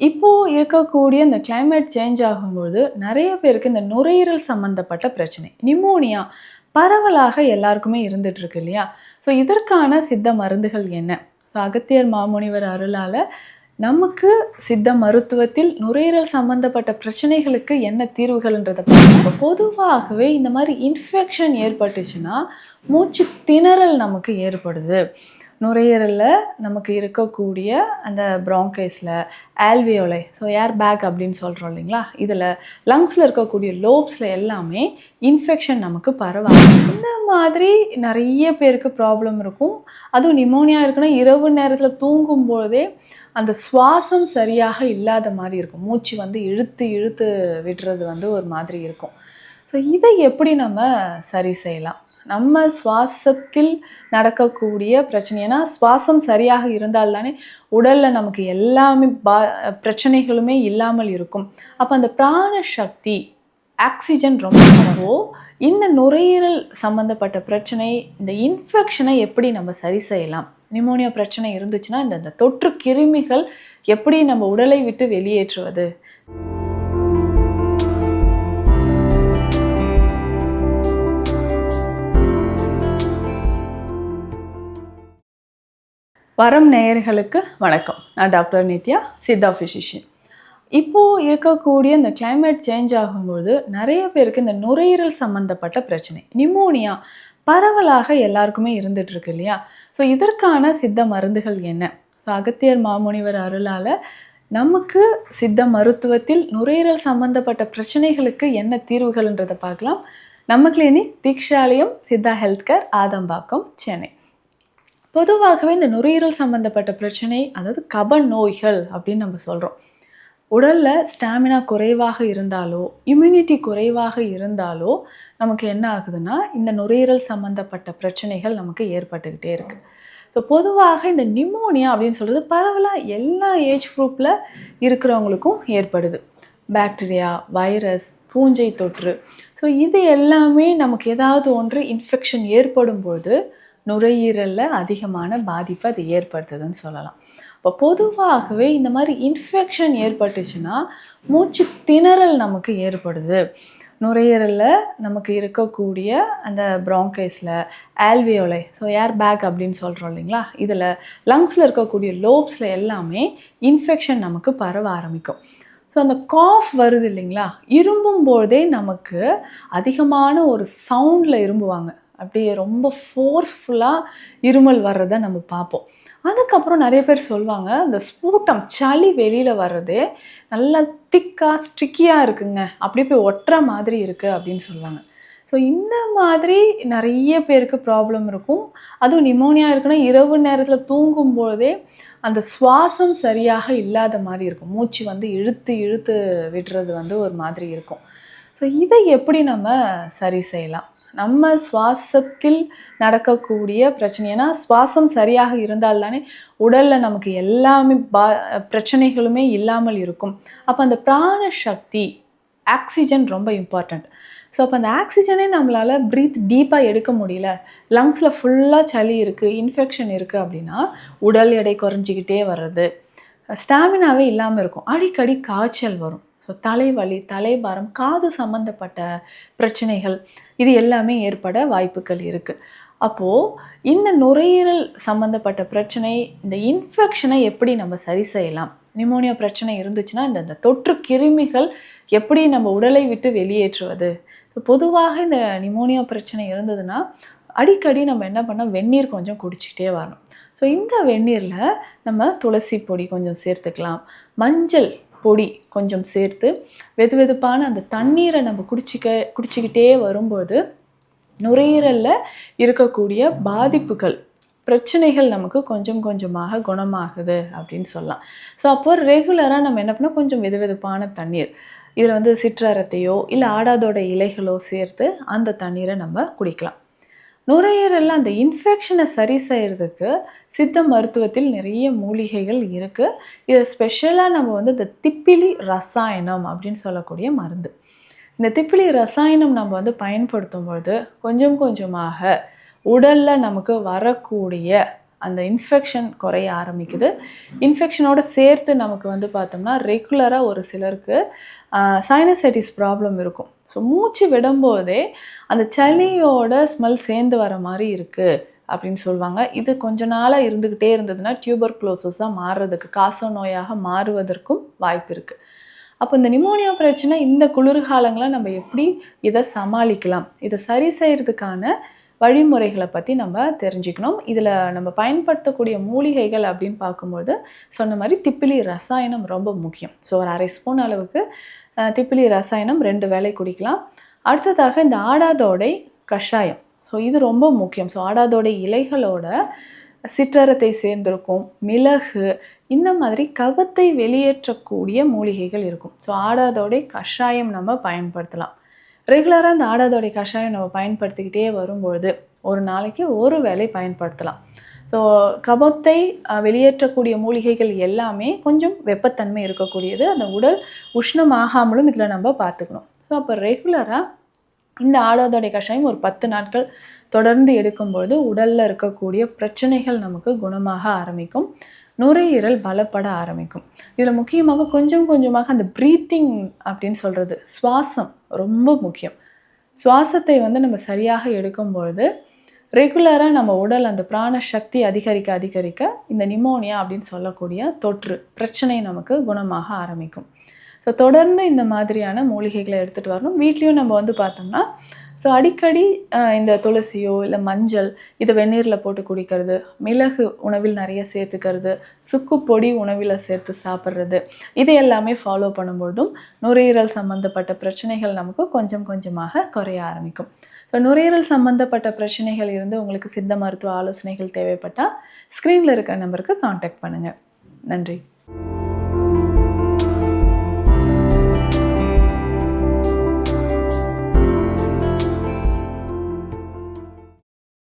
இப்போது இருக்கக்கூடிய இந்த கிளைமேட் சேஞ்ச் ஆகும்போது நிறைய பேருக்கு இந்த நுரையீரல் சம்மந்தப்பட்ட பிரச்சனை நிமோனியா பரவலாக எல்லாருக்குமே இருந்துகிட்ருக்கு இல்லையா? ஸோ இதற்கான சித்த மருந்துகள் என்ன? ஸோ அகத்தியர் மாமுனிவர் அருளால் நமக்கு சித்த மருத்துவத்தில் நுரையீரல் சம்பந்தப்பட்ட பிரச்சனைகளுக்கு என்ன தீர்வுகள்ன்றதை பார்க்கலாம் பொதுவாகவே இந்த மாதிரி இன்ஃபெக்ஷன் ஏற்பட்டுச்சுன்னா மூச்சு திணறல் நமக்கு ஏற்படுது. நுரையீரலில் நமக்கு இருக்கக்கூடிய அந்த ப்ராங்கைஸில் ஆல்வியோலை ஸோ ஏர் பேக் அப்படின்னு சொல்கிறோம் இல்லைங்களா? இதில் லங்ஸில் இருக்கக்கூடிய லோப்ஸில் எல்லாமே இன்ஃபெக்ஷன் நமக்கு பரவாது. இந்த மாதிரி நிறைய பேருக்கு ப்ராப்ளம் இருக்கும். அதுவும் நிமோனியா இருக்குன்னா இரவு நேரத்தில் தூங்கும்போதே அந்த சுவாசம் சரியாக இல்லாத மாதிரி இருக்கும். மூச்சு வந்து இழுத்து இழுத்து விடுறது வந்து ஒரு மாதிரி இருக்கும். ஸோ இதை எப்படி நம்ம சரி செய்யலாம்? நம்ம சுவாசத்தில் நடக்கக்கூடிய பிரச்சனை. ஏன்னா சுவாசம் சரியாக இருந்தால் தானே உடலில் நமக்கு எல்லாமே பா பிரச்சனைகளுமே இல்லாமல் இருக்கும். அப்போ அந்த பிராண சக்தி ஆக்சிஜன் ரொம்ப வரவோ இந்த நுரையீரல் சம்மந்தப்பட்ட பிரச்சனை இந்த இன்ஃபெக்ஷனை எப்படி நம்ம சரி செய்யலாம்? நிமோனியா பிரச்சனை இருந்துச்சுன்னா இந்த இந்த தொற்று கிருமிகள் எப்படி நம்ம உடலை விட்டு வெளியேற்றுவது? வரம் நேயர்களுக்கு வணக்கம். நான் டாக்டர் நித்யா சித்தா ஃபிசிஷியன் இப்போது இருக்கக்கூடிய இந்த கிளைமேட் சேஞ்ச் ஆகும்போது நிறைய பேருக்கு இந்த நுரையீரல் சம்மந்தப்பட்ட பிரச்சனை நிமோனியா பரவலாக எல்லாருக்குமே இருந்துகிட்ருக்கு இல்லையா? ஸோ இதற்கான சித்த மருந்துகள் என்ன? ஸோ அகத்தியர் மாமுனிவர் அருளால் நமக்கு சித்த மருத்துவத்தில் நுரையீரல் சம்மந்தப்பட்ட பிரச்சனைகளுக்கு என்ன தீர்வுகள்ன்றதை பார்க்கலாம். நம்ம clinic Deekshalayam Siddha health care Adambakkam Chennai. பொதுவாகவே இந்த நுரையீரல் சம்மந்தப்பட்ட பிரச்சனை அதாவது கப நோய்கள் அப்படின்னு நம்ம சொல்கிறோம் உடலில் ஸ்டாமினா குறைவாக இருந்தாலோ இம்யூனிட்டி குறைவாக இருந்தாலோ நமக்கு என்ன ஆகுதுன்னா இந்த நுரையீரல் சம்மந்தப்பட்ட பிரச்சனைகள் நமக்கு ஏற்பட்டுக்கிட்டே இருக்குது ஸோ பொதுவாக இந்த நிமோனியா அப்படின்னு சொல்கிறது பரவலாக எல்லா ஏஜ் குரூப்பில் இருக்கிறவங்களுக்கும் ஏற்படுது. பாக்டீரியா வைரஸ் பூஞ்சை தொற்று. ஸோ இது எல்லாமே நமக்கு ஏதாவது ஒன்று இன்ஃபெக்ஷன் ஏற்படும்போது நுரையீரலில் அதிகமான பாதிப்பை அது ஏற்படுத்துதுன்னு சொல்லலாம். இப்போ பொதுவாகவே இந்த மாதிரி இன்ஃபெக்ஷன் ஏற்பட்டுச்சுன்னா மூச்சு திணறல் நமக்கு ஏற்படுது. நுரையீரலில் நமக்கு இருக்கக்கூடிய அந்த ப்ராங்கைஸில் ஆல்வியோலை ஸோ ஏர் பேக் அப்படின்னு சொல்கிறோம் இல்லைங்களா? இதில் லங்ஸில் இருக்கக்கூடிய லோப்ஸில் எல்லாமே இன்ஃபெக்ஷன் நமக்கு பரவ ஆரம்பிக்கும். ஸோ அந்த காஃப் வருது இல்லைங்களா? இரும்பும் போதே நமக்கு அதிகமான ஒரு சவுண்டில் இரும்புவாங்க. அப்படியே ரொம்ப ஃபோர்ஸ்ஃபுல்லாக இருமல் வர்றதை நம்ம பார்ப்போம். அதுக்கப்புறம் நிறைய பேர் சொல்லுவாங்க அந்த ஸ்பூட்டம் சளி வெளியில் வர்றதே நல்லா திக்காக ஸ்டிக்கியாக இருக்குங்க. அப்படியே போய் ஒட்டுற மாதிரி இருக்குது அப்படின்னு சொல்லுவாங்க ஸோ இந்த மாதிரி நிறைய பேருக்கு ப்ராப்ளம் இருக்கும். அதுவும் நிமோனியா இருக்குன்னா இரவு நேரத்தில் தூங்கும்போதே அந்த சுவாசம் சரியாக இல்லாத மாதிரி இருக்கும். மூச்சு வந்து இழுத்து இழுத்து விடுறது வந்து ஒரு மாதிரி இருக்கும். ஸோ இதை எப்படி நம்ம சரி செய்யலாம்? நம்ம சுவாசத்தில் நடக்கக்கூடிய பிரச்சனை. ஏன்னா சுவாசம் சரியாக இருந்தால் தானே உடலில் நமக்கு எல்லாமே பா பிரச்சனைகளுமே இல்லாமல் இருக்கும். அப்போ அந்த பிராண சக்தி ஆக்சிஜன் ரொம்ப இம்பார்ட்டண்ட் ஸோ அப்போ அந்த ஆக்சிஜனே நம்மளால் ப்ரீத் டீப்பாக எடுக்க முடியல. லங்ஸில் ஃபுல்லாக சளி இருக்குது இன்ஃபெக்ஷன் இருக்குது அப்படின்னா உடல் எடை குறைஞ்சிக்கிட்டே வர்றது. ஸ்டாமினாவே இல்லாமல் இருக்கும். அடிக்கடி காய்ச்சல் வரும். ஸோ தலைவலி தலைபாரம் காது சம்மந்தப்பட்ட பிரச்சனைகள் இது எல்லாமே ஏற்பட வாய்ப்புகள் இருக்குது அப்போது இந்த நுரையீரல் சம்மந்தப்பட்ட பிரச்சனை இந்த இன்ஃபெக்ஷனை எப்படி நம்ம சரி செய்யலாம்? நிமோனியா பிரச்சனை இருந்துச்சுன்னா இந்த இந்த தொற்று கிருமிகள் எப்படி நம்ம உடலை விட்டு வெளியேற்றுவது? பொதுவாக இந்த நிமோனியா பிரச்சனை இருந்ததுன்னா அடிக்கடி நம்ம என்ன பண்ணால் வெந்நீர் கொஞ்சம் குடிச்சிக்கிட்டே வரணும். ஸோ இந்த வெந்நீரில் நம்ம துளசி பொடி கொஞ்சம் சேர்த்துக்கலாம். மஞ்சள் பொடி கொஞ்சம் சேர்த்து வெது வெதுப்பான அந்த தண்ணீரை நம்ம குடிச்சிக்க குடிச்சிக்கிட்டே வரும்போது நுரையீரலில் இருக்கக்கூடிய பாதிப்புகள் பிரச்சனைகள் நமக்கு கொஞ்சம் கொஞ்சமாக குணமாகுது அப்படின்னு சொல்லலாம். ஸோ அப்போது ரெகுலராக நம்ம என்ன பண்ணோம் கொஞ்சம் வெது வெதுப்பான தண்ணீர் இதில் வந்து சிற்றரத்தையோ இல்லை ஆடாதோட இலைகளோ சேர்த்து அந்த தண்ணீரை நம்ம குடிக்கலாம். நுரையீரலில் அந்த இன்ஃபெக்ஷனை சரி செய்கிறதுக்கு சித்த மருத்துவத்தில் நிறைய மூலிகைகள் இருக்குது இதை ஸ்பெஷலாக நம்ம வந்து இந்த திப்பிலி ரசாயனம் அப்படின்னு சொல்லக்கூடிய மருந்து. இந்த திப்பிலி ரசாயனம் நம்ம வந்து பயன்படுத்தும் பொழுது கொஞ்சம் கொஞ்சமாக உடலில் நமக்கு வரக்கூடிய அந்த இன்ஃபெக்ஷன் குறைய ஆரம்பிக்குது. இன்ஃபெக்ஷனோட சேர்த்து நமக்கு வந்து பார்த்தோம்னா ரெகுலராக ஒரு சிலருக்கு சைனசைட்டிஸ் ப்ராப்ளம் இருக்கும். ஸோ மூச்சு விடும்போதே அந்த சளியோட ஸ்மெல் சேர்ந்து வர மாதிரி இருக்குது அப்படின்னு சொல்லுவாங்க. இது கொஞ்ச நாளாக இருந்துக்கிட்டே இருந்ததுன்னா டியூபர் குளோசஸாக மாறுறதுக்கு காச நோயாக மாறுவதற்கும் வாய்ப்பு இருக்குது அப்போ இந்த நிமோனியா பிரச்சனை இந்த குளிர்காலங்களை நம்ம எப்படி இதை சமாளிக்கலாம்? இதை சரி செய்கிறதுக்கான வழிமுறைகளை பற்றி நம்ம தெரிஞ்சுக்கணும். இதில் நம்ம பயன்படுத்தக்கூடிய மூலிகைகள் அப்படின்னு பார்க்கும்போது சொன்ன மாதிரி திப்பிலி ரசாயனம் ரொம்ப முக்கியம். ஸோ ஒரு அரை ஸ்பூன் அளவுக்கு திப்பிலி ரசாயனம் ரெண்டு வேலை குடிக்கலாம். அடுத்ததாக இந்த ஆடாதோடை கஷாயம். ஸோ இது ரொம்ப முக்கியம். ஸோ ஆடாதோடை இலைகளோட சிற்றரத்தை சேர்ந்திருக்கும். மிளகு இந்த மாதிரி கவத்தை வெளியேற்றக்கூடிய மூலிகைகள் இருக்கும். ஸோ ஆடாதோடை கஷாயம் நம்ம பயன்படுத்தலாம். ரெகுலராக அந்த ஆடாதோடைய கஷாயம் நம்ம பயன்படுத்திக்கிட்டே வரும்பொழுது ஒரு நாளைக்கு ஒரு வேளை பயன்படுத்தலாம். ஸோ கபத்தை வெளியேற்றக்கூடிய மூலிகைகள் எல்லாமே கொஞ்சம் வெப்பத்தன்மை இருக்கக்கூடியது. அந்த உடல் உஷ்ணமாகாமலும் இதில் நம்ம பார்த்துக்கணும். ஸோ அப்போ ரெகுலராக இந்த ஆடாதோடைய கஷாயம் ஒரு பத்து நாட்கள் தொடர்ந்து எடுக்கும்பொழுது உடலில் இருக்கக்கூடிய பிரச்சனைகள் நமக்கு குணமாக ஆரம்பிக்கும். நுரையீரல் பலப்பட ஆரம்பிக்கும். இதில் முக்கியமாக கொஞ்சம் கொஞ்சமாக அந்த ப்ரீத்திங் அப்படின்னு சொல்கிறது சுவாசம் ரொம்ப முக்கியம். சுவாசத்தை வந்து நம்ம சரியாக எடுக்கும் பொழுது ரெகுலராக நம்ம உடல் அந்த பிராண சக்தி அதிகரிக்க அதிகரிக்க இந்த நிமோனியா அப்படின்னு சொல்லக்கூடிய தொற்று பிரச்சனை நமக்கு குணமாக ஆரம்பிக்கும். ஸோ தொடர்ந்து இந்த மாதிரியான மூலிகைகளை எடுத்துகிட்டு வரணும். வீட்லேயும் நம்ம வந்து பார்த்தோம்னா ஸோ அடிக்கடி இந்த துளசியோ இல்லை மஞ்சள் இதை வெந்நீரில் போட்டு குடிக்கிறது. மிளகு உணவில் நிறைய சேர்த்துக்கிறது. சுக்கு பொடி உணவில் சேர்த்து சாப்பிட்றது. இது எல்லாமே ஃபாலோ பண்ணும்பொழுதும் நுரையீரல் சம்மந்தப்பட்ட பிரச்சனைகள் நமக்கு கொஞ்சம் கொஞ்சமாக குறைய ஆரம்பிக்கும். ஸோ நுரையீரல் சம்மந்தப்பட்ட பிரச்சனைகள் இருந்து உங்களுக்கு சித்த மருத்துவ ஆலோசனைகள் தேவைப்பட்டால் ஸ்க்ரீனில் இருக்கிற நம்பருக்கு காண்டாக்ட் பண்ணுங்கள் நன்றி.